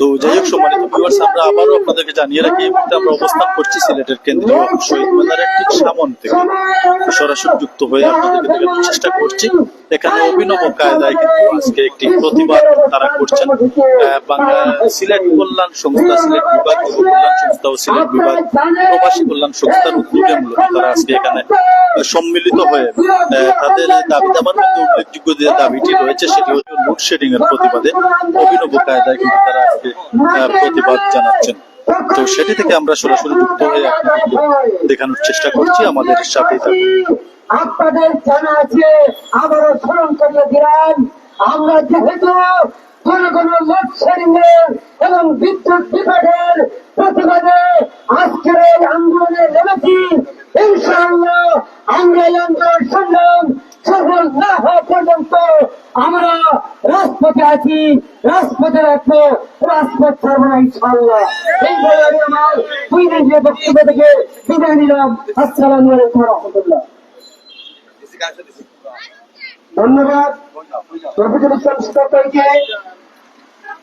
তো যাই হোক, সম্মানিত ভিউয়ার্স আমরা আবারও আপনাদেরকে জানিয়ে রাখি আমরা অবস্থান করছি সিলেটের কেন্দ্রীয় শহীদ মিনারের ঠিক সামন থেকে। সরাসরি যুক্ত হয়ে আপনাদেরকে চেষ্টা করছি। এখানে অভিনব কায়দায় কিন্তু আজকে একটি প্রতিবাদ তারা করছেন। বাংলা সিলেট কল্যাণ সংস্থা সিলেট বিভাগ যুব কল্যাণ সংস্থা ও সিলেট বিভাগ প্রবাসী কল্যাণ সংস্থার উদ্যোগে মূলত তারা আজকে এখানে সম্মিলিত হয়ে তাদের দাবি দাবার মধ্যে উল্লেখযোগ্য যে দাবিটি রয়েছে সেটি হচ্ছে লোডশেডিং এর প্রতিবাদে অভিনব কায়দায় কিন্তু তারা আজকে প্রতিবাদ জানাচ্ছেন। তো সেটি থেকে আমরা সরাসরি যুক্ত হয়ে আপনাদেরকে দেখানোর চেষ্টা করছি। আমাদের সাথেই থাকুন। আপনাদের জানা আছে, আবারও স্মরণ করিয়ে দিলেন আমরা যেহেতু কোন কোন লোডশেডিং এবং বিদ্যুৎ বিভাগের প্রতিবাদে আজকের এই আন্দোলনে নেমেছি বক্তব্য থেকে বিদায় নিলাম। আলাইকুম রহমতুল্লাহ। ধন্যবাদ। প্রফেসর ইসলাম সরকারকে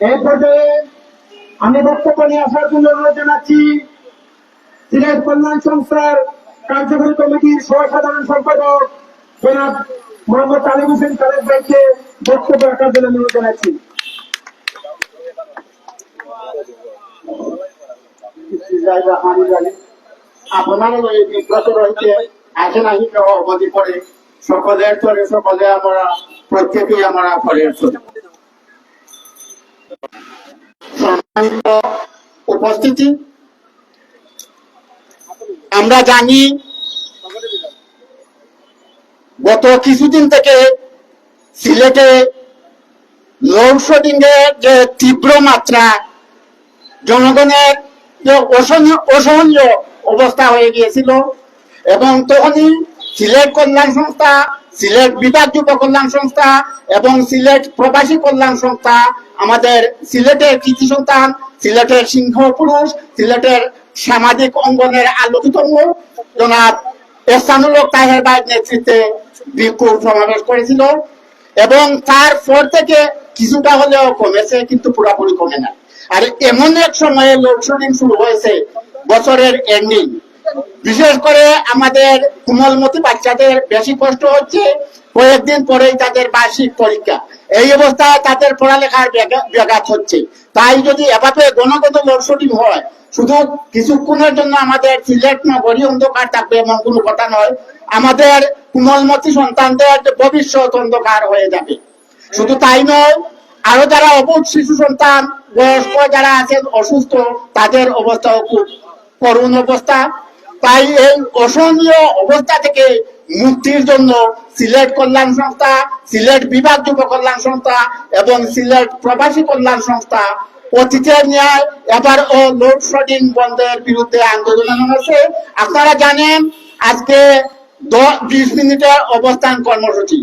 এই পর্যায়ে আমি বক্তব্য নিয়ে আসার জন্য অনুরোধ জানাচ্ছি। সিলেট কল্যাণ সংস্থার কার্যকরী কমিটির সহসাধারণ সম্পাদক জনাব মোহাম্মদ আলী হোসেন খালেদ ভাইকে বক্তব্য রাখার জন্য অনুরোধ জানাচ্ছি। আপনার এই বিব্রত রয়েছে আসেন আহি অবধি পরে। সকলের চলে সকলে আমরা প্রত্যেকেই আমরা ফলের চলে উপস্থিতি। আমরা জানি গত কিছুদিন থেকে সিলেটে লোডশেডিং এর যে তীব্র মাত্রা, জনগণের যে অসহনীয় অবস্থা হয়ে গিয়েছিল এবং তখনই সিলেট কল্যাণ সংস্থা, সিলেট বিভাগ যুব কল্যাণ সংস্থা এবং সিলেট প্রবাসী কল্যাণ সংস্থা, আমাদের সিলেটের কৃতি সন্তান, সিলেটের সিংহ পুরুষ, সিলেটের সামাজিক অঙ্গনের আলোকিত ভাইয়ের নেতৃত্বে বিক্ষোভ সমাবেশ করেছিল এবং তার তারপর থেকে কিছুটা হলেও কমেছে, কিন্তু পুরোপুরি কমে না আর এমন এক সময়ে লোডশেডিং শুরু হয়েছে, বছরের এন্ডিং বিশেষ করে আমাদের কোমলমতি বাচ্চাদের বেশি কষ্ট হচ্ছে, কয়েকদিন পরেই তাদের বার্ষিক পরীক্ষা। এই অবস্থায় তাদের পড়ালেখার ব্যাঘাত হচ্ছে। তাই যদি এভাবে ঘন লোডশেডিং হয়, শুধু কিছুক্ষণের জন্য আমাদের সিলেট নগরী অন্ধকার থাকবে এমন কোনো কথা নয়। আমাদের কোমলমতি সন্তানদের ভবিষ্যৎ অন্ধকার হয়ে যাবে। শুধু তাই নয়, আরও যারা অবুধ শিশু সন্তান, বয়স্ক যারা আছেন, অসুস্থ, তাদের অবস্থাও খুব করুণ অবস্থা। তাই এই অসহনীয় অবস্থা থেকে মুক্তির জন্য সিলেট কল্যাণ সংস্থা, সিলেট বিভাগ যুব কল্যাণ সংস্থা এবং সিলেট প্রবাসী কল্যাণ সংস্থা অতীতের ন্যায় এবার ও লোডশেডিং বন্ধের বিরুদ্ধে আন্দোলন হয়েছে আপনারা জানেন আজকে বিশ মিনিটের অবস্থান কর্মসূচি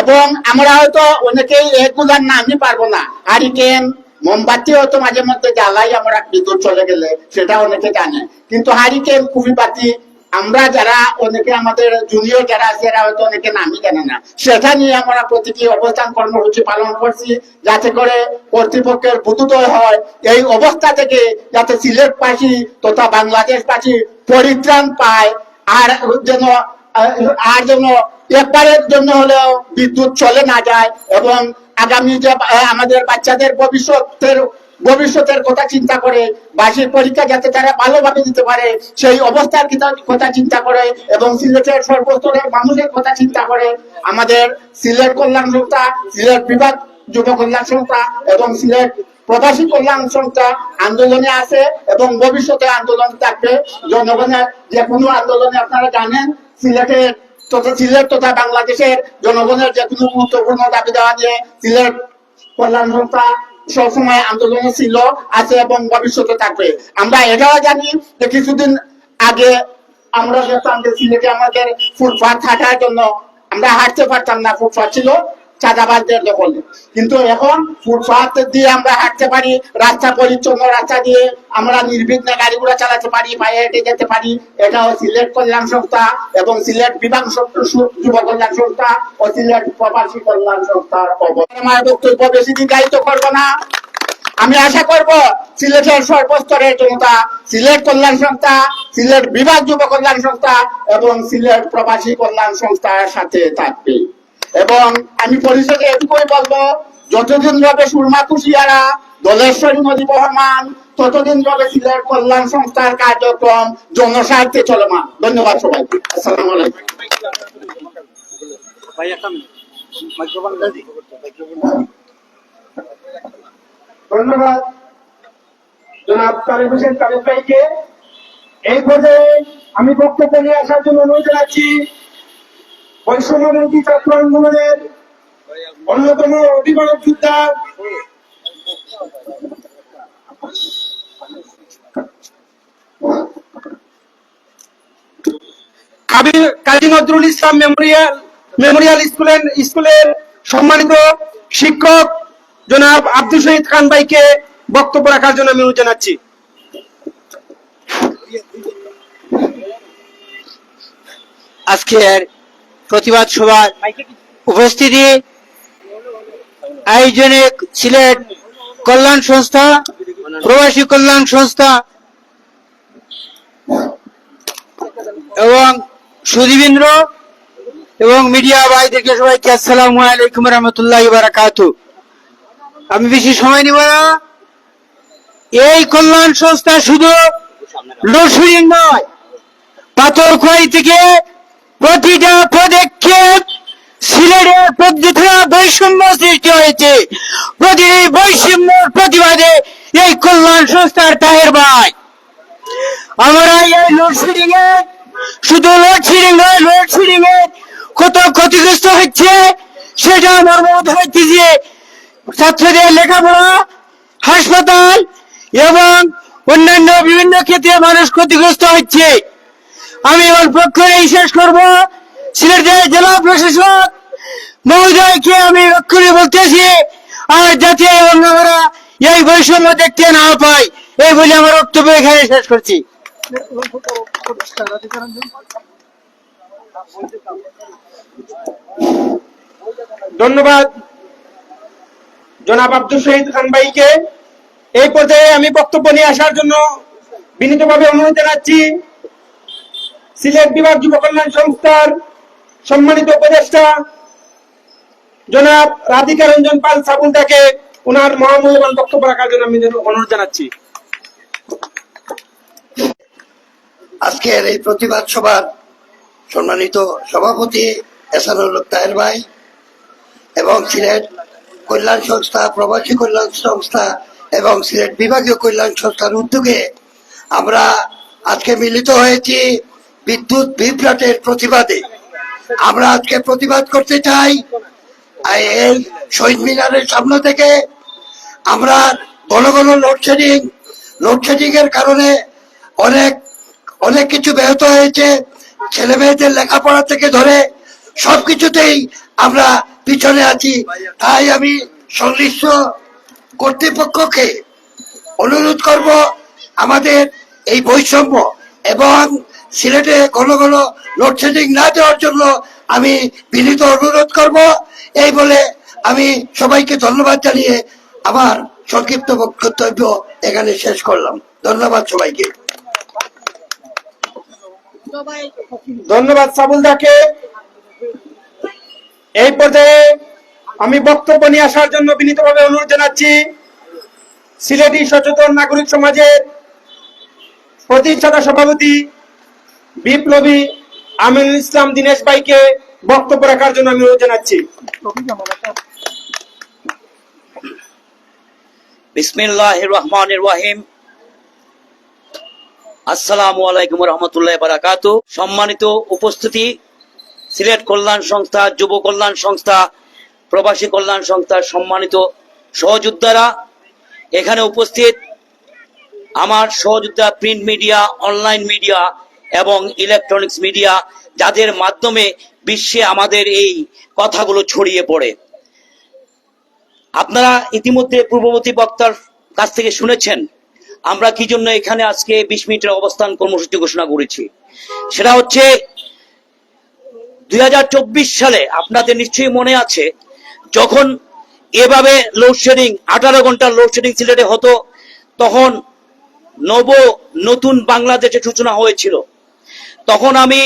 এবং আমরা হয়তো অনেকেই এগুলার নামই পারব না। হারিকেন মোমবাতি হয়তো মাঝে মধ্যে জ্বালাই আমরা বিদ্যুৎ চলে গেলে, সেটা অনেকে জানে। কিন্তু হারিকেন বাতি আমরা যারা, অনেকে আমাদের জুনিয়র যারা আছে, এরা হয়তো অনেকে নামই জানে না। সেটা নিয়ে আমরা প্রতীকী অবস্থান কর্মসূচি পালন করছি, যাতে করে কর্তৃপক্ষের বুদ্ধুদয় হয়। এই অবস্থা থেকে যাতে সিলেটবাসী তথা বাংলাদেশবাসী পরিত্রাণ পায়, আর যেন আর যেন একবারের জন্য হলেও বিদ্যুৎ চলে না যায়, এবং আগামী যে আমাদের বাচ্চাদের ভবিষ্যতের ভবিষ্যতের কথা চিন্তা করে বার্ষিক পরীক্ষা যাতে তারা ভালোভাবে দিতে পারে, সেই অবস্থার কথা চিন্তা করে এবং সিলেটের সর্বস্তরের মানুষের কথা চিন্তা করে, আমাদের সিলেট কল্যাণ সংস্থা, সিলেট বিভাগ যুব কল্যাণ সংস্থা এবং সিলেট প্রবাসী কল্যাণ সংস্থা আন্দোলনে আছে এবং ভবিষ্যতে আন্দোলন থাকবে। জনগণের যে কোনো আন্দোলনে আপনারা জানেন, সিলেটের তথা সিলেট তথা বাংলাদেশের জনগণের যে কোনো গুরুত্বপূর্ণ দাবি দেওয়া নিয়ে সিলেট কল্যাণ সংস্থা সবসময় আন্দোলনে ছিল, আছে এবং ভবিষ্যতে থাকবে। আমরা এটাও জানি যে কিছুদিন আগে আমরা দেখতাম যে সিলেটে আমাদের ফুটপাথ থাকার জন্য আমরা হাঁটতে পারতাম না ফুটপাথ ছিল। চাঁদাবাজদের দখলে কিন্তু এখন ফুটপাথ দিয়ে আমরা হাঁটতে পারি, রাস্তা পরিচ্ছন্ন রাস্তা দিয়ে আমরা নির্বিঘ্নে গাড়িগুলো চালাতে পারি, পায়ে হেঁটে যেতে পারি। এটাও সিলেট কল্যাণ সংস্থা এবং সিলেট বিভাগ যুব কল্যাণ সংস্থা ও সিলেট প্রবাসী কল্যাণ সংস্থার আমার বক্তব্য বেশি দীর্ঘায়িত করব না। আমি আশা করব সিলেটের সর্বস্তরের জনতা, সিলেট কল্যাণ সংস্থা, সিলেট বিভাগ যুব কল্যাণ সংস্থা এবং সিলেট প্রবাসী কল্যাণ সংস্থার সাথে থাকবে। এবং আমি পরিষদে এটুকুই বলব যতদিন রবে সুরমা কুশিয়ারা দলেশ্বরী নদী বহমান ততদিন রবে সিলেট কল্যাণ সংস্থার কার্যক্রম জনস্বার্থে চলমান। ধন্যবাদ সবাইকে। আসসালামু আলাইকুম। ধন্যবাদ। জনাব তারিফ হোসেন তারিফ ভাইকে এই পর্যায়ে আমি বক্তব্য নিয়ে আসার জন্য অনুরোধ জানাচ্ছি অন্যতম অভিভাবক যোদ্ধা কাজী নজরুল ইসলাম মেমোরিয়াল মেমোরিয়াল স্কুলের স্কুলের সম্মানিত শিক্ষক জনাব আব্দুল শহীদ খান ভাইকে বক্তব্য রাখার জন্য আমি জানাচ্ছি। আজকের প্রতিবাদ সভার উপস্থিতি। আয়োজনে সিলেট কল্যাণ সংস্থা, প্রবাসী কল্যাণ সংস্থা এবং সুদীবেন্দ্র এবং মিডিয়া ভাইদেরকে সবাইকে আসসালামু আলাইকুম রহমতুল্লাহ বারাকাতু আমি বেশি সময় নিব না। এই কল্যাণ সংস্থা শুধু লোডশেডিং নয়, পাথরখোয়াই থেকে প্রতিটা পদক্ষেপ সিলেটের প্রতিটা বৈষম্য সৃষ্টি হয়েছে। প্রতিটি বৈষম্যের প্রতিবাদে এই কল্যাণ সংস্থার তাহের ভাই। আমরা এই লোডশেডিং এ শুধু লোডশেডিং নয় লোডশেডিং এ কত ক্ষতিগ্রস্ত হচ্ছে সেটা আমার মত হচ্ছে যে ছাত্রদের লেখাপড়া, হাসপাতাল এবং অন্যান্য বিভিন্ন ক্ষেত্রে মানুষ ক্ষতিগ্রস্ত হচ্ছে। আমি অল্প করেই শেষ করব। সিলেটের জেলা প্রশাসক মহোদয়কে আমি অক্ষরে বলতেছি, আর যাতে আমরা এই বৈষম্য দেখতে না পাই। এই বলে আমার বক্তব্য এখানে শেষ করছি। ধন্যবাদ। জনাব আব্দুল শহীদ খান ভাইকে। এই পর্যায়ে আমি বক্তব্য নিয়ে আসার জন্য বিনীতভাবে অনুরোধ জানাচ্ছি। সিলেট বিভাগ যুব কল্যাণ সংস্থার সম্মানিত উপদেষ্টা জনাব রাধিকা রঞ্জন পাল সাবুলদাকে ওনার মহামূল্যবান বক্তব্য রাখার জন্য আমি অনুরোধ জানাচ্ছি। আজকের এই প্রতিবাদ সভার সম্মানিত সভাপতি এসানুল তাহের ভাই এবং সিলেট কল্যাণ সংস্থা, প্রবাসী কল্যাণ সংস্থা এবং সিলেট বিভাগীয় কল্যাণ সংস্থার উদ্যোগে আমরা আজকে মিলিত হয়েছি। বিদ্যুৎ বিভ্রাটের প্রতিবাদে। আমরা আজকে প্রতিবাদ করতে চাই এই শহীদ মিনারের সামনে থেকে। আমরা ঘন ঘন লোডশেডিং লোডশেডিং এর কারণে অনেক অনেক কিছু ব্যাহত হয়েছে। ছেলে মেয়েদের লেখাপড়া থেকে ধরে সবকিছুতেই আমরা পিছনে আছি। তাই আমি সংশ্লিষ্ট কর্তৃপক্ষকে অনুরোধ করব আমাদের এই বৈষম্য এবং সিলেটে ঘন ঘন লোডশেডিং না দেওয়ার জন্য আমি বিনীত অনুরোধ করব। এই বলে আমি সবাইকে ধন্যবাদ জানিয়ে আমার সংক্ষিপ্ত বক্তব্য এখানে শেষ করলাম। ধন্যবাদ সবাইকে। ধন্যবাদ সাবুলদাকে। এই পর্যায়ে আমি বক্তব্য নিয়ে আসার জন্য বিনীতভাবে অনুরোধ জানাচ্ছি। সিলেটি সচেতন নাগরিক সমাজের প্রতিষ্ঠাতা সভাপতি বিপ্লবী আমিনুল ইসলাম দিনেশ ভাইকে বক্তব্য রাখার জন্য আমি জানাচ্ছি। বিসমিল্লাহ রহমান আলাইকুম রহমতুল্লাহ বারাকাতু সম্মানিত উপস্থিতি, সিলেট কল্যাণ সংস্থা, যুব কল্যাণ সংস্থা, প্রবাসী কল্যাণ সংস্থার সম্মানিত সহযোদ্ধারা, এখানে উপস্থিত আমার সহযোদ্ধা প্রিন্ট মিডিয়া, অনলাইন মিডিয়া এবং ইলেকট্রনিক্স মিডিয়া যাদের মাধ্যমে বিশ্বে আমাদের এই কথাগুলো ছড়িয়ে পড়ে। আপনারা ইতিমধ্যে পূর্ববর্তী বক্তার কাছ থেকে শুনেছেন, আমরা কি জন্য এখানে আজকে বিশ মিনিটের অবস্থান কর্মসূচি ঘোষণা করেছি? সেটা হচ্ছে, দুই হাজার চব্বিশ সালে আপনাদের নিশ্চয়ই মনে আছে, যখন এভাবে লোডশেডিং আঠারো ঘণ্টা লোডশেডিং সিলেটে হতো, তখন নব নতুন বাংলাদেশের সূচনা হয়েছিল। তখন আমি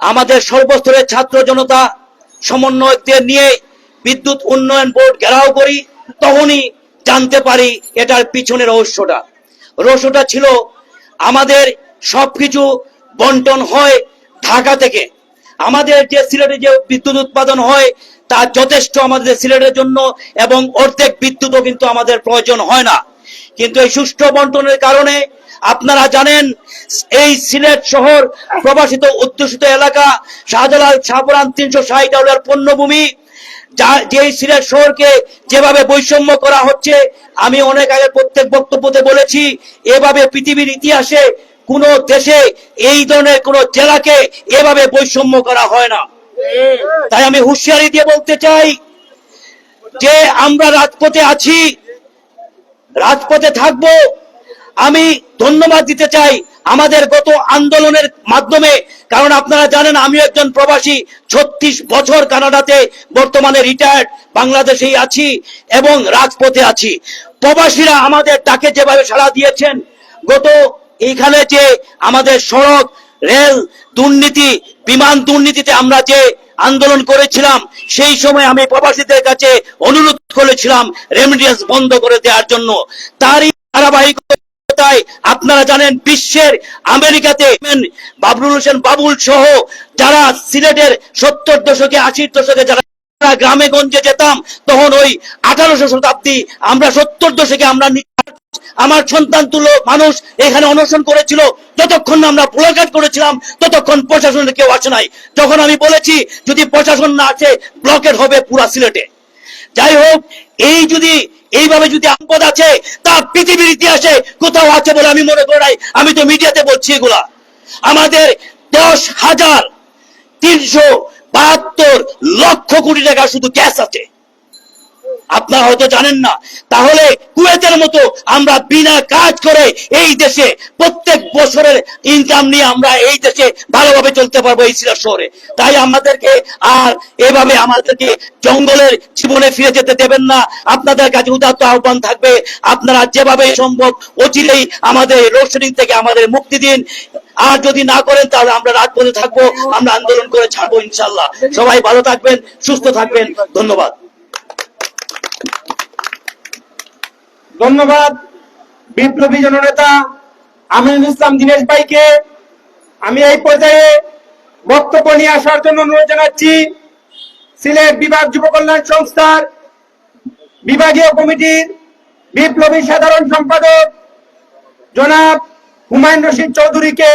আমাদের সর্বস্তরের ছাত্র জনতা সমন্বয়কদের নিয়ে বিদ্যুৎ উন্নয়ন বোর্ড ঘেরাও করি, তখনই জানতে পারি এটার পিছনে রহস্যটা। রহস্যটা ছিল আমাদের সবকিছু বন্টন হয় ঢাকা থেকে। আমাদের যে সিলেটে যে বিদ্যুৎ উৎপাদন হয়, তা যথেষ্ট আমাদের সিলেটের জন্য এবং অর্ধেক বিদ্যুৎও কিন্তু আমাদের প্রয়োজন হয় না। কিন্তু এই সুষ্ঠু বন্টনের কারণে আপনারা জানেন, এই সিলেট শহর প্রবাসিত, অধ্যুষিত এলাকা, শাহজালাল শাহপুরান তিনশো ষাট ডলার পণ্যভূমি, যা সিলেট শহরকে যেভাবে বৈষম্য করা হচ্ছে, আমি অনেক আগে প্রত্যেক বক্তব্যতে বলেছি, এভাবে পৃথিবীর ইতিহাসে কোন দেশে এই ধরনের কোন জেলাকে এভাবে বৈষম্য করা হয় না। তাই আমি হুঁশিয়ারি দিয়ে বলতে চাই যে আমরা রাজপথে আছি, রাজপথে থাকব আমি ধন্যবাদ দিতে চাই আমাদের গত আন্দোলনের মাধ্যমে। কারণ আপনারা জানেন আমি একজন প্রবাসী, ছত্রিশ বছর কানাডাতে বর্তমানে রিটায়ার্ড বাংলাদেশেই আছি এবং রাজপথে আছি। প্রবাসীরা আমাদের ডাকে যেভাবে সাড়া দিয়েছেন, গত এইখানে যে আমাদের সড়ক, রেল দুর্নীতি, বিমান দুর্নীতিতে আমরা যে আন্দোলন করেছিলাম, সেই সময় আমি প্রবাসীদের কাছে অনুরোধ করেছিলাম রেমিডিয়েন্স বন্ধ করে দেওয়ার জন্য। তারই ধারাবাহিকতায় আপনারা জানেন বিশ্বের, আমেরিকাতে বাবরুল হোসেন বাবুল সহ যারা সিলেটের সত্তর দশকে, আশির দশকে যারা গ্রামে গঞ্জে যেতাম, তখন ওই আঠারোশো শতাব্দী আমরা সত্তর দশকে আমরা আমার সন্তান তুলো মানুষ এখানে অনশন করেছিল। যতক্ষণ আমরা ব্লকেট করেছিলাম, ততক্ষণ প্রশাসনের কেউ আসে নাই। যখন আমি বলেছি, যদি প্রশাসন না আসে ব্লকেট হবে পুরা সিলেটে। যাই হোক, এই যদি এইভাবে যদি আপদ আছে তা পৃথিবীর ইতিহাসে কোথাও আছে বলে আমি মনে করি আমি তো মিডিয়াতে বলছি এগুলা। আমাদের দশ হাজার তিনশো বাহাত্তর লক্ষ কোটি টাকা শুধু গ্যাস আছে। আপনারা হয়তো জানেন না। তাহলে কুয়েতের মতো আমরা বিনা কাজ করে এই দেশে প্রত্যেক বছরের ইনকাম নিয়ে আমরা এই দেশে ভালোভাবে চলতে পারব এই সিলেট শহরে। তাই আমাদেরকে আর এভাবে আমাদেরকে জঙ্গলের জীবনে ফিরে যেতে দেবেন না। আপনাদের কাছে উদাত্ত আহ্বান থাকবে। আপনারা যেভাবে সম্ভব অচিরেই আমাদের লোডশেডিং থেকে আমাদের মুক্তি দিন। আর যদি না করেন, তাহলে আমরা রাজপথে থাকব। আমরা আন্দোলন করে ছাড়বো ইনশাল্লাহ সবাই ভালো থাকবেন, সুস্থ থাকবেন। ধন্যবাদ। ধন্যবাদ বিপ্লবী জননেতা আমিনুল ইসলাম দিনেশ ভাইকে আমি এই পর্যায়ে বক্তব্য নিয়ে আসার জন্য অনুরোধ জানাচ্ছি। সিলেট বিভাগ যুব কল্যাণ সংস্থার বিভাগীয় কমিটির বিপ্লবী সাধারণ সম্পাদক জনাব হুমায়ুন রশিদ চৌধুরীকে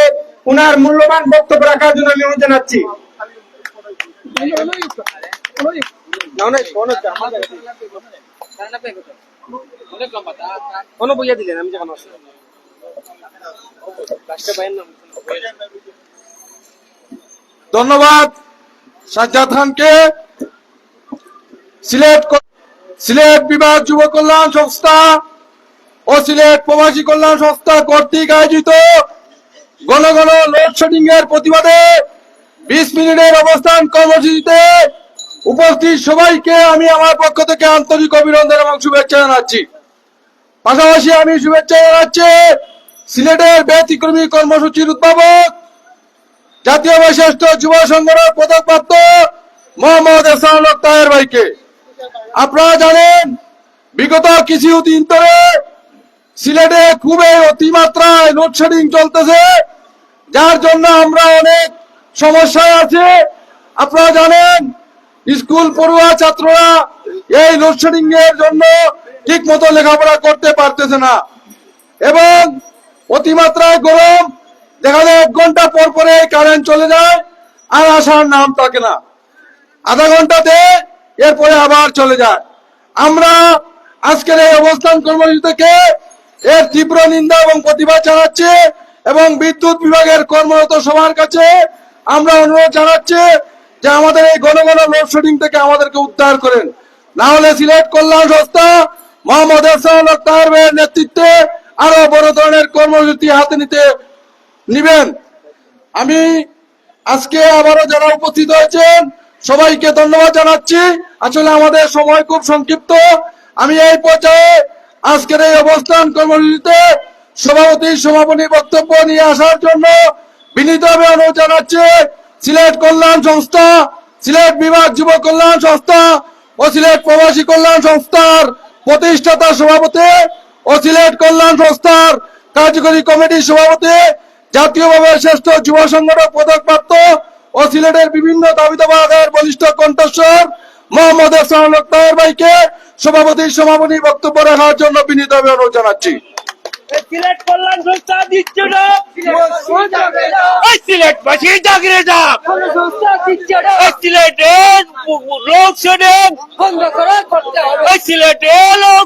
উনার মূল্যবান বক্তব্য রাখার জন্য আমি অনুরোধ জানাচ্ছি। কোনো বইয়া দিলেন আমি যখন আসলাম ধন্যবাদ সাজ্জাদ খানকে। সিলেট সিলেট বিভাগ যুব কল্যাণ সংস্থা ও সিলেট প্রবাসী কল্যাণ সংস্থা কর্তৃক আয়োজিত গণ গণ লোডশেডিং এর প্রতিবাদে বিশ মিনিটের অবস্থান কর্মসূচিতে উপস্থিত সবাইকে আমি আমার পক্ষ থেকে আন্তরিক অভিনন্দন এবং শুভেচ্ছা জানাচ্ছি। পাশাপাশি আমি শুভেচ্ছা জানাচ্ছি সিলেটের ব্যতিক্রমী কর্মসূচির উদ্ভাবক, জাতীয় বৈশিষ্ট্য যুব সংগঠন পদকপ্রাপ্ত মোহাম্মদ এসান হক তাহের ভাইকে। আপনারা জানেন, বিগত কিছুদিন ধরে সিলেটে খুবই অতিমাত্রায় লোডশেডিং চলতেছে, যার জন্য আমরা অনেক সমস্যায় আছে। আপনারা জানেন, স্কুল পড়ুয়া ছাত্ররা এই লোডশেডিং এর জন্য ঠিক মতো লেখাপড়া করতে পারতেছে না। এবং অতিমাত্রায় গরম, দেখা যায় এক ঘণ্টা পর পরে কারেন্ট চলে যায়, আর আসার নাম থাকে না। আধা ঘন্টাতে এরপরে আবার চলে যায়। আমরা আজকের এই অবস্থান কর্মসূচি থেকে এর তীব্র নিন্দা এবং প্রতিবাদ জানাচ্ছি এবং বিদ্যুৎ বিভাগের কর্মরত সবার কাছে আমরা অনুরোধ জানাচ্ছি যে আমাদের এই ঘন লোডশেডিং থেকে আমাদেরকে উদ্ধার করেন। না হলে সিলেট, কল্যাণ সংস্থা মোহাম্মদ এহসান হক তাহের নেতৃত্বে আরও বড় ধরনের কর্মসূচি হাতে নিতে নিবেন। আমি আজকে আবারও যারা উপস্থিত হয়েছেন, সবাইকে ধন্যবাদ জানাচ্ছি। আসলে আমাদের সময় খুব সংক্ষিপ্ত। আমি এই পর্যায়ে আজকের এই অবস্থান কর্মসূচিতে সভাপতি সমাপনী বক্তব্য নিয়ে আসার জন্য বিনীতভাবে অনুরোধ জানাচ্ছি। সিলেট কল্যাণ সংস্থা, সিলেট বিভাগ যুব কল্যাণ সংস্থা ও সিলেট প্রবাসী কল্যাণ সংস্থার প্রতিষ্ঠাতা সভাপতি ও সিলেট কল্যাণ সংস্থার কার্যকরী কমিটির সভাপতি, জাতীয়ভাবে শ্রেষ্ঠ যুব সংগঠক পদকপ্রাপ্ত ও সিলেটের বিভিন্ন দাবি দাবাগের বলিষ্ঠ কণ্ঠস্বর মোহাম্মদ ভাইকে সভাপতির সভাপতি বক্তব্য রাখার জন্য বিনীতভাবে অনুরোধ জানাচ্ছি। সিলেট কল্যাণ সংস্থা দিচ্ছে না। সিলেট বাসী সিলেটের লোক শোনেন বন্ধ করে করতে হবে। সিলেটের লোক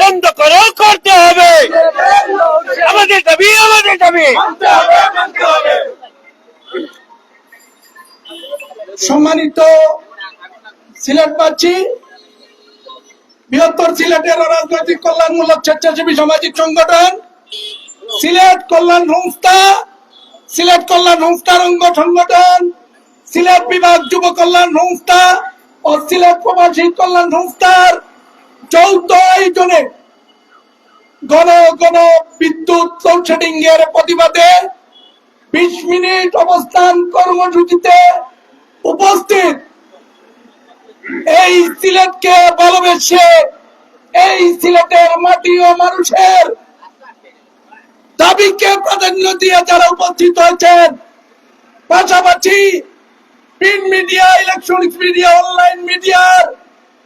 বন্ধ করে করতে হবে। আমাদের দাবি আমাদের দাবি। সম্মানিত সিলেটবাসী বৃহত্তর সিলেটের রাজনৈতিক কল্যাণমূলক স্বেচ্ছাসেবী সামাজিক সংগঠন, সিলেট কল্যাণ সংস্থা, সিলেট কল্যাণ সংস্থার অঙ্গ সংগঠন, সিলেট বিভাগ যুব কল্যাণ সংস্থা ও সিলেট প্রবাসী কল্যাণ সংস্থার যৌথ আয়োজনে গণ গণ বিদ্যুৎ লোডশেডিং এর প্রতিবাদে বিশ মিনিট অবস্থান কর্মসূচিতে উপস্থিত এই সিলেটকে ভালোবেসে এই সিলেটের মাটি ও মানুষের দাবিকে প্রাধান্য দিয়ে যারা উপস্থিত হয়েছেন, পাশাপাশি print media electronics media online মিডিয়ার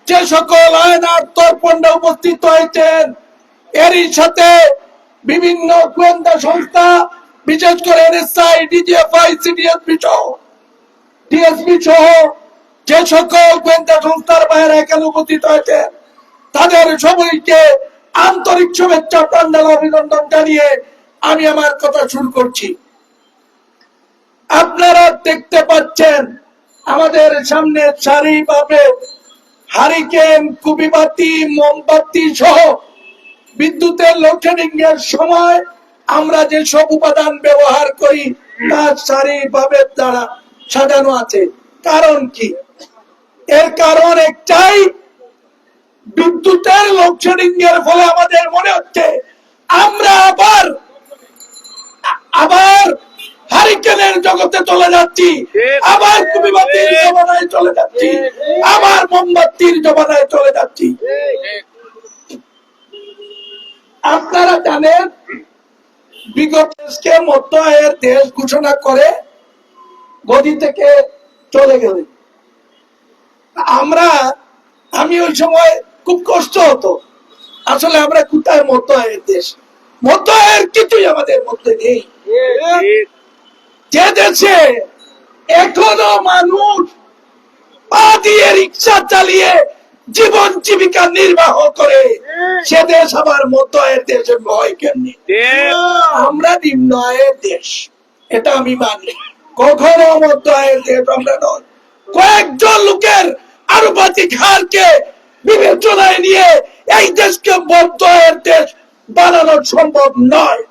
যে সকল আয়নার তর্পণরা উপস্থিত হয়েছেন, এরই সাথে বিভিন্ন গোয়েন্দা সংস্থা, বিশেষ করে এনএসআই ডিজিএফআই সিডিএসপি সহ ডিএসপি সহ যে সকল গোয়েন্দা সংস্থার বাইরে এখানে উপস্থিত হয়েছে, তাদের সবাইকে আন্তরিক শুভেচ্ছা প্রাঞ্জল অভিনন্দন জানিয়ে আমি আমার কথা শুরু করছি। আপনারা দেখতে পাচ্ছেন, আমাদের সামনে সারিভাবে হারিকেন কুবিবাতি মোমবাতি সহ বিদ্যুতের লোডশেডিং এর সময় আমরা যে সব উপাদান ব্যবহার করি, তা সারিভাবে দ্বারা সাজানো আছে। কারণ কি? এর কারণ একটাই, বিদ্যুতের লোডশেডিং এর ফলে আমাদের মনে হচ্ছে আমরা আবার আবার হারিকেনের জগতে চলে যাচ্ছি, আবার কুবিবাতির জমানায় চলে যাচ্ছি, আবার মোমবাতির জমানায় চলে যাচ্ছি। আপনারা জানেন, বিগত দেশকে মধ্য আয়ের দেশ ঘোষণা করে গদি থেকে চলে গেলেন আমরা আমি ওই সময় খুব কষ্ট হতো। আসলে আমরা কোথায় আয়ের দেশ? আয়ের কিছুই আমাদের মধ্যে নেই। যে দেশে এখনও মানুষ পা দিয়ে রিক্সা চালিয়ে জীবন জীবিকা নির্বাহ করে সে দেশ আবার মধ্য আয়ের দেশে ভয় কেন আমরা নিম্ন আয়ের দেশ। এটা আমি মানি। কখনো মধ্য আয়ের দেশ আমরা নয় কয়েকজন লোকের আনুপাতিক হারকে বিবেচনায় নিয়ে এই দেশকে মধ্য আয়ের দেশ বানানো সম্ভব নয়।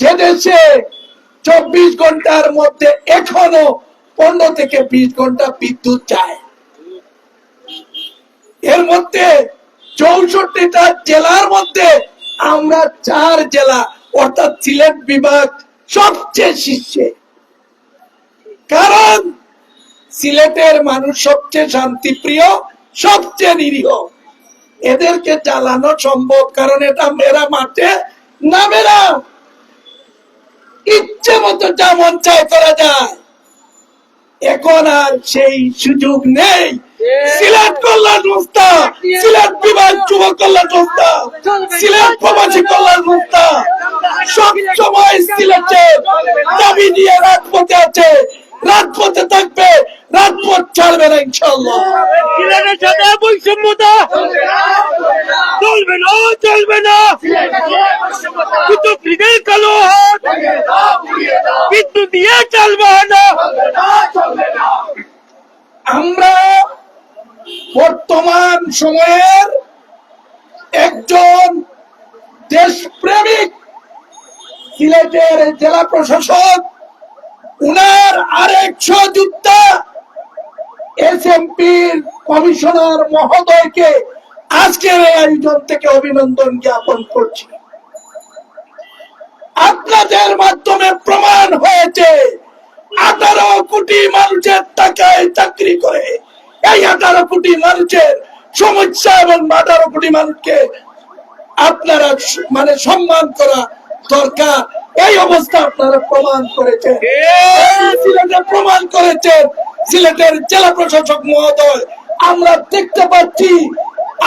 যে দেশে চব্বিশ ঘণ্টার মধ্যে এখনও পনেরো থেকে বিশ ঘণ্টা বিদ্যুৎ যায়। এর মধ্যে চৌষট্টিটা জেলার মধ্যে আমরা চার জেলা অর্থাৎ সিলেট বিভাগ সবচেয়ে শীর্ষে কারণ সিলেটের মানুষ সবচেয়ে শান্তিপ্রিয়, সবচেয়ে নিরীহ। এদেরকে চালানো সম্ভব, কারণ এটা মেরা মাঠে না না ইচ্ছে মতো যা মন করা যায়। এখন আর সেই সুযোগ নেই। সিলেট কল্যাণ সংস্থা সিলেট বিভাগ যুব কল্যাণ সংস্থা সিলেট প্রবাসী কল্যাণ সংস্থা সব সময় সিলেটের দাবি নিয়ে রাজপথে আছে। রাজপথে থাকবে রাজপথ ছাড়বে না ইনশাল্লাহ সিলেটের সাথে বৈষম্যতা চলবে না চলবে না। কিন্তু লীগের কালো হাত বিদ্যুৎ দিয়ে চলবে না। আমরা বর্তমান সময়ের একজন দেশপ্রেমিক সিলেটের জেলা প্রশাসক, উনার আরেক সহযোদ্ধা এসএমপির কমিশনার মহোদয়কে আজকের এই আয়োজন থেকে অভিনন্দন জ্ঞাপন করছি। আপনাদের মাধ্যমে প্রমাণ হয়েছে, আঠারো কোটি মানুষের টাকায় চাকরি করে এই আঠারো কোটি মানুষের সমস্যা এবং আঠারো কোটি মানুষকে আপনারা মানে সম্মান করা দরকার। এই অবস্থা আপনারা প্রমাণ করেছেন। সিলেটে প্রমাণ করেছেন। সিলেটের জেলা প্রশাসক মহোদয় আমরা দেখতে পাচ্ছি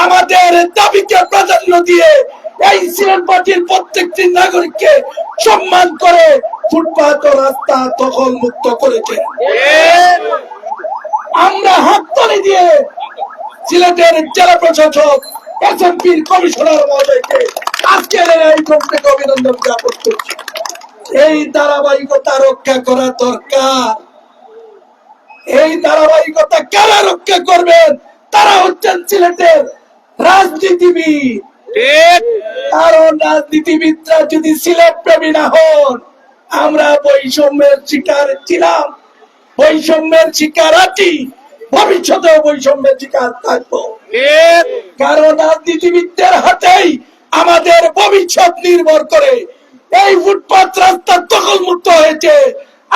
আমাদের দাবিকে প্রাধান্য দিয়ে এই সিলেটবাসীর প্রত্যেকটি নাগরিককে সম্মান করে ফুটপাত ও রাস্তা দখল মুক্ত করেছেন আমরা হাততালি দিয়ে সিলেটের জেলা প্রশাসক এসএমপির কমিশনার মহোদয়কে আজকের এই আয়োজন অভিনন্দন জ্ঞাপন করছি এই ধারাবাহিকতা রক্ষা করা দরকার। এই ধারাবাহিকতা কারা রক্ষা করবেন? তারা হচ্ছেন সিলেটের রাজনীতিবিদ। কারণ রাজনীতিবিদরা যদি সিলেট প্রেমী না হন আমরা বৈষম্যের শিকার ছিলাম। বৈষম্যের শিকার আছি। ভবিষ্যতেও বৈষম্যের শিকার থাকব। কারণ রাজনীতিবিদদের হাতেই আমাদের ভবিষ্যৎ নির্ভর করে। এই ফুটপাত রাস্তা দখল মুক্ত হয়েছে।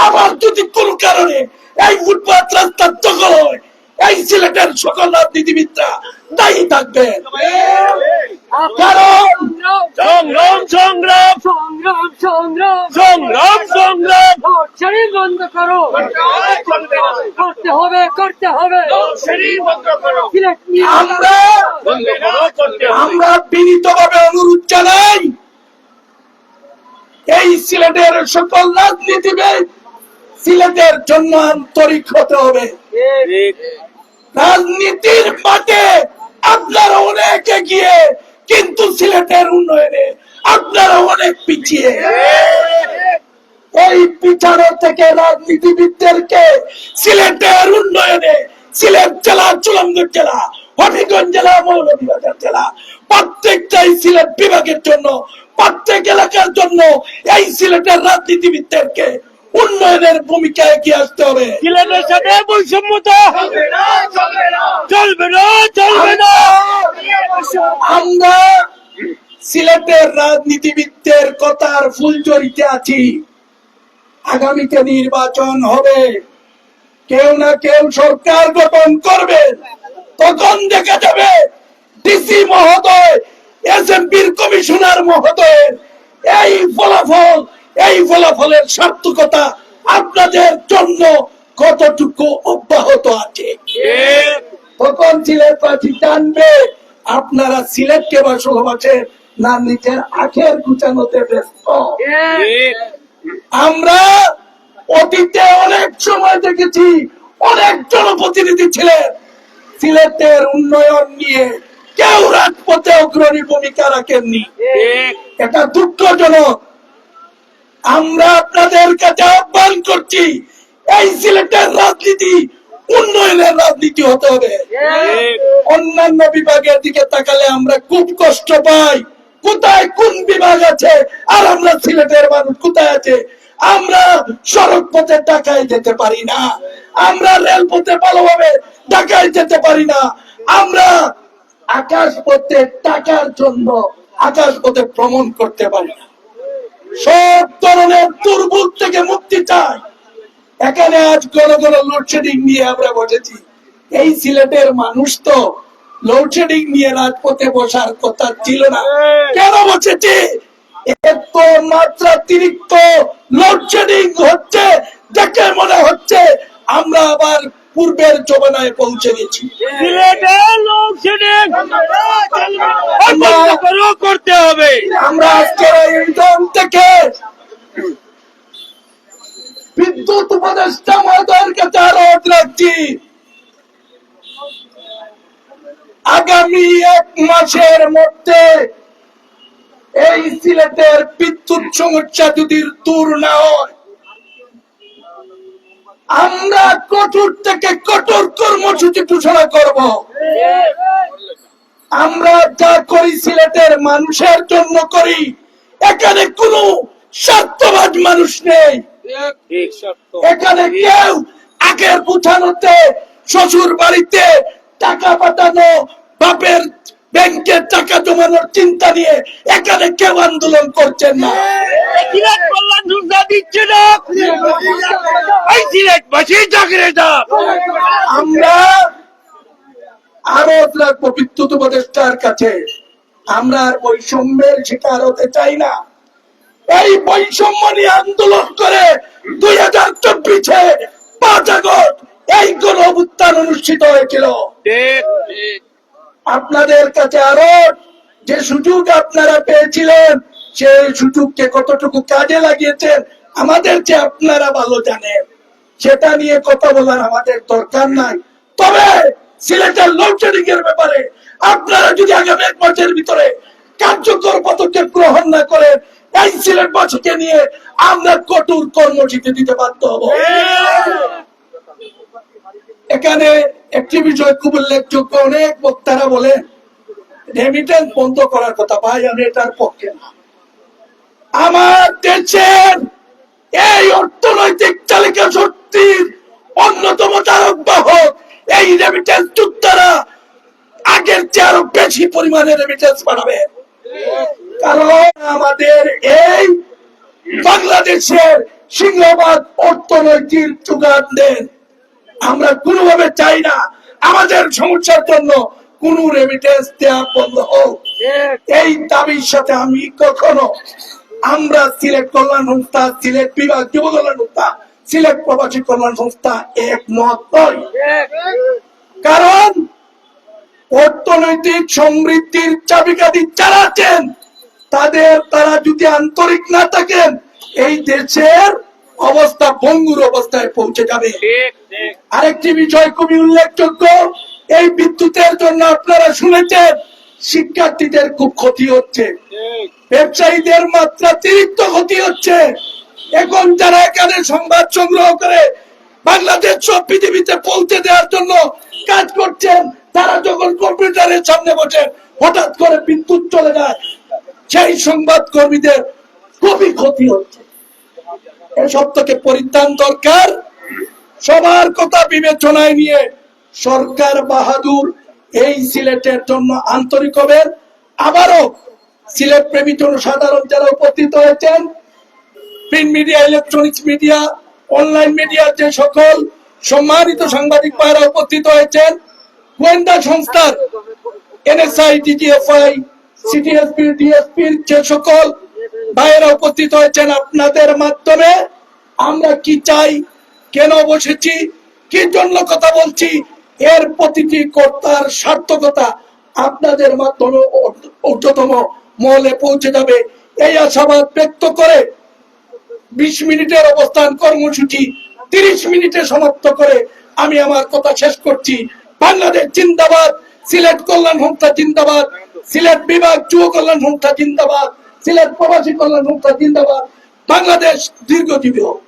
আবার যদি কোন কারণে এই ফুটপাত রাস্তা দখল হয় এই সিলেটের সকল রাজনীতিবিদরা দায়ী কারণ সংগ্রাম সংগ্রাম। সংগ্রাম সংগ্রাম। সংগ্রাম সংগ্রাম। শরীর বন্ধ করো। করতে হবে করতে হবে। আমরা আমরা বিনীতভাবে অনুরোধ জানাই এই সিলেটের সকল রাজনীতিবিদ সিলেটের জন্য আন্তরিক হতে হবে। রাজনীতির মাঠে আপনারা অনেক এগিয়ে, কিন্তু সিলেটের উন্নয়নে আপনারা অনেক পিছিয়ে। এই পিছানো থেকে রাজনীতিবিদদেরকে সিলেটের উন্নয়নে, সিলেট জেলা চুলমগঞ্জ জেলা, হবিগঞ্জ জেলা, মৌলভীবাজার জেলা, প্রত্যেকটাই সিলেট বিভাগের জন্য, প্রত্যেক এলাকার জন্য এই সিলেটের রাজনীতিবিদদেরকে উন্নয়নের ভূমিকা এগিয়ে আসতে হবে। সিলেটের সাথে বৈষম্যতা চলবে না চলবে না। আমরা সিলেটের রাজনীতিবিদদের কথার ফুলজড়িতে আছি। আগামীতে নির্বাচন হবে। কেউ না কেউ সরকার গঠন করবে। তখন দেখা যাবে? ডিসি মহোদয় এসএমপির কমিশনার মহোদয় এই ফলাফল এই ফলাফলের সার্থকতা আপনাদের জন্য কতটুকু অব্যাহত আছে? তখন সিলেটবাসী জানবে আপনারা সিলেটকে ভালোবাসেন না নিজের আখের গুছানোতে ব্যস্ত। আমরা অতীতে অনেক সময় দেখেছি অনেক জনপ্রতিনিধি ছিলেন। সিলেটের উন্নয়ন নিয়ে কেউ রাজপথে অগ্রণী ভূমিকা রাখেননি। এটা দুঃখজনক। আমরা আপনাদের কাছে আহ্বান করছি এই সিলেটের রাজনীতি উন্নয়নের রাজনীতি হতে হবে। অন্যান্য বিভাগের দিকে তাকালে আমরা খুব কষ্ট পাই। কোথায় কোন বিভাগ আছে? আর আমরা সিলেটের মানুষ কোথায় আছে? আমরা সড়ক পথে ঢাকায় যেতে পারি না। আমরা রেল পথে ভালোভাবে ঢাকায় যেতে পারি না। আমরা আকাশ পথে টাকার জন্য আকাশ পথে ভ্রমণ করতে পারি না। সব ধরনের দুর্ভোগ থেকে মুক্তি চাই। এখানে আজ ঘন ঘন লোডশেডিং নিয়ে আমরা বসেছি। এই সিলেটের মানুষ তো লোডশেডিং নিয়ে রাজপথে বসার কথা ছিল না। কেন বসেছে? এত মাত্রাতিরিক্ত লোডশেডিং হচ্ছে দেখে মনে হচ্ছে আমরা আবার পূর্বের জমানায় পৌঁছে গেছি। করতে হবে। আমরা আজকের ইন্ধন থেকে বিদ্যুৎ উপদেষ্টা মহোদয়ের অনুরোধ রাখছি। আগামী এক মাসের মধ্যে এই সিলেটের বিদ্যুৎ সমস্যা যদি দূর না হয় আমরা কঠোর থেকে কঠোর কর্মসূচি ঘোষণা করব। আমরা যা করি সিলেটের মানুষের জন্য করি, এখানে কোনো স্বার্থবাদ মানুষ নেই। এখানে কেউ আগের বুঝানোতে শ্বশুর বাড়িতে টাকা পাঠানো, বাপের ব্যাংকের টাকা জমানোর চিন্তা নিয়ে এখানে কেউ আন্দোলন করছেন না। আমরা আরও রাখব বিদ্যুৎ উপদেষ্টার কাছে আমরা আর বৈষম্যের শিকার হতে চাই না। এই বৈষম্য নিয়ে আন্দোলন করে দুই হাজার চব্বিশে পাঁচ আগস্ট এই গণ অনুষ্ঠিত হয়েছিল। আপনাদের কাছে আরও যে সুযোগ আপনারা পেয়েছিলেন, সেই সুযোগকে কতটুকু কাজে লাগিয়েছেন, আমাদের যে আপনারা ভালো জানেন, সেটা নিয়ে কথা বলার আমাদের দরকার নাই। তবে সিলেটের লোডশেডিং এর ব্যাপারে আপনারা যদি আগামী এক মাসের ভিতরে কার্যকর পদক্ষেপ গ্রহণ না করেন, এই সিলেটবাসীকে নিয়ে আমরা কঠোর কর্মসূচি দিতে বাধ্য হব। এখানে একটি বিষয় খুব উল্লেখযোগ্য, অনেক বক্তারা বলেন রেমিটেন্স বন্ধ করার কথা। ভাই, আমি এটার পক্ষে না। আমার দেশের এই অর্থনৈতিক তালিকা শক্তির অন্যতম চালক বাহক, এই রেমিটেন্স যোদ্ধারা আগের চেয়ে আরও বেশি পরিমাণে রেমিটেন্স পাঠাবে কারণ আমাদের এই বাংলাদেশের সিংহবাদ অর্থনৈতিক যোগান দেন। আমরা কোনোভাবে চাই না। আমাদের সমস্যার জন্য কোন রেমিটেন্স দেওয়া বন্ধ হোক। এই দাবির সাথে আমি কখনো আমরা সিলেট কল্যাণ সংস্থা, সিলেট বিভাগ, যুব কল্যাণ সংস্থা, সিলেট প্রবাসী কল্যাণ সংস্থা একমত নয় কারণ অর্থনৈতিক সমৃদ্ধির চাবিকাঠি যারা আছেন, তাদের, তারা যদি আন্তরিক না থাকেন, এই দেশের অবস্থা ভঙ্গুর অবস্থায় পৌঁছে যাবে। আরেকটি বিষয় খুবই উল্লেখযোগ্য এই বিদ্যুতের জন্য আপনারা শুনেছেন শিক্ষার্থীদের খুব ক্ষতি হচ্ছে। ব্যবসায়ীদের মাত্রাতিরিক্ত ক্ষতি হচ্ছে। এখন যারা এখানে সংবাদ সংগ্রহ করে বাংলাদেশ সব পৃথিবীতে পৌঁছে দেওয়ার জন্য কাজ করছেন তারা যখন কম্পিউটারের সামনে বসে হঠাৎ করে বিদ্যুৎ চলে যায় সেই সংবাদ কর্মীদের খুবই ক্ষতি হচ্ছে। এসব থেকে পরিত্রাণ দরকার। সবার কথা বিবেচনায় নিয়ে সরকার বাহাদুর এই সিলেটের জন্য আন্তরিক হবেন। আবারও সিলেট প্রেমী জনসাধারণ যারা উপস্থিত হয়েছেন, print media, electronics media, online মিডিয়ার যে সকল সম্মানিত সাংবাদিক ভাইরা উপস্থিত হয়েছেন, গোয়েন্দা সংস্থার, এনএসআই, ডিজিএফআই সিটিএসপি ডিএসপির যে সকল ভাইয়েরা, উপস্থিত হয়েছেন আপনাদের মাধ্যমে। আমরা কি চাই? কেন বসেছি? কি জন্য কথা বলছি? এর প্রতিটি কর্তার সার্থকতা আপনাদের মাধ্যমে ঊর্ধ্বতম মহলে পৌঁছে যাবে। এই আশাবাদ ব্যক্ত করে বিশ মিনিটের অবস্থান কর্মসূচি তিরিশ মিনিটে সমাপ্ত করে আমি আমার কথা শেষ করছি। বাংলাদেশ জিন্দাবাদ, সিলেট কল্যাণ সংস্থা জিন্দাবাদ, সিলেট বিভাগ যুব কল্যাণ সংস্থা জিন্দাবাদ। সিলেট প্রবাসী কল্যাণ সংস্থা জিন্দাবাদ। বাংলাদেশ দীর্ঘজীবী হোক।